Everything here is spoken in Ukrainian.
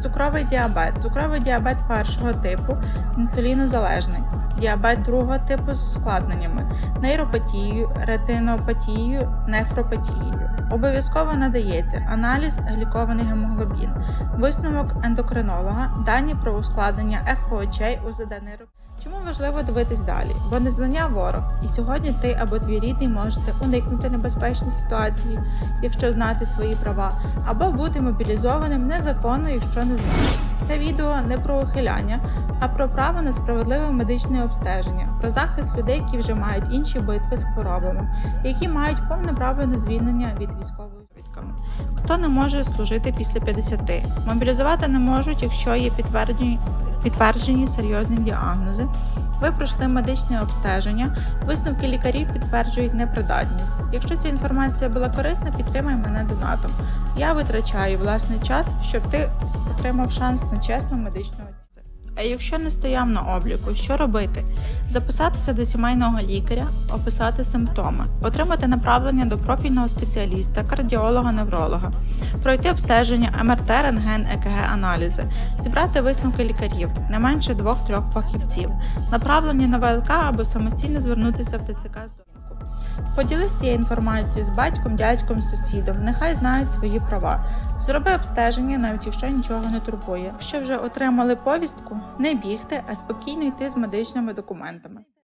Цукровий діабет. Цукровий діабет першого типу інсулінозалежний, діабет другого типу з ускладненнями, нейропатією, ретинопатією, нефропатією. Обов'язково надається аналіз глікований гемоглобін, висновок ендокринолога, дані про ускладнення ехо очей УЗД нейро. Чому важливо дивитись далі? Бо незнання ворог, і сьогодні ти або твій рідний можете уникнути небезпечної ситуації, якщо знати свої права, або бути мобілізованим незаконно, якщо не знаєш. Це відео не про ухиляння, а про право на справедливе медичне обстеження, про захист людей, які вже мають інші битви з хворобами, які мають повне право на звільнення від військової звідками. Хто не може служити після 50? Мобілізувати не можуть, якщо є підтверджені, підтверджені серйозні діагнози. Ви пройшли медичне обстеження, висновки лікарів підтверджують непридатність. Якщо ця інформація була корисна, підтримай мене донатом. Я витрачаю власний час, щоб ти отримав шанс на чесну медичну оцінку. А якщо не стояв на обліку, що робити? Записатися до сімейного лікаря, описати симптоми, отримати направлення до профільного спеціаліста, кардіолога, невролога, пройти обстеження МРТ, рентген, ЕКГ, аналізи, зібрати висновки лікарів, не менше двох-трьох фахівців, направлення на ВЛК або самостійно звернутися в ТЦК з. Поділись цією інформацією з батьком, дядьком, сусідом. Нехай знають свої права. Зроби обстеження, навіть якщо нічого не турбує. Якщо вже отримали повістку, не бігти, а спокійно йти з медичними документами.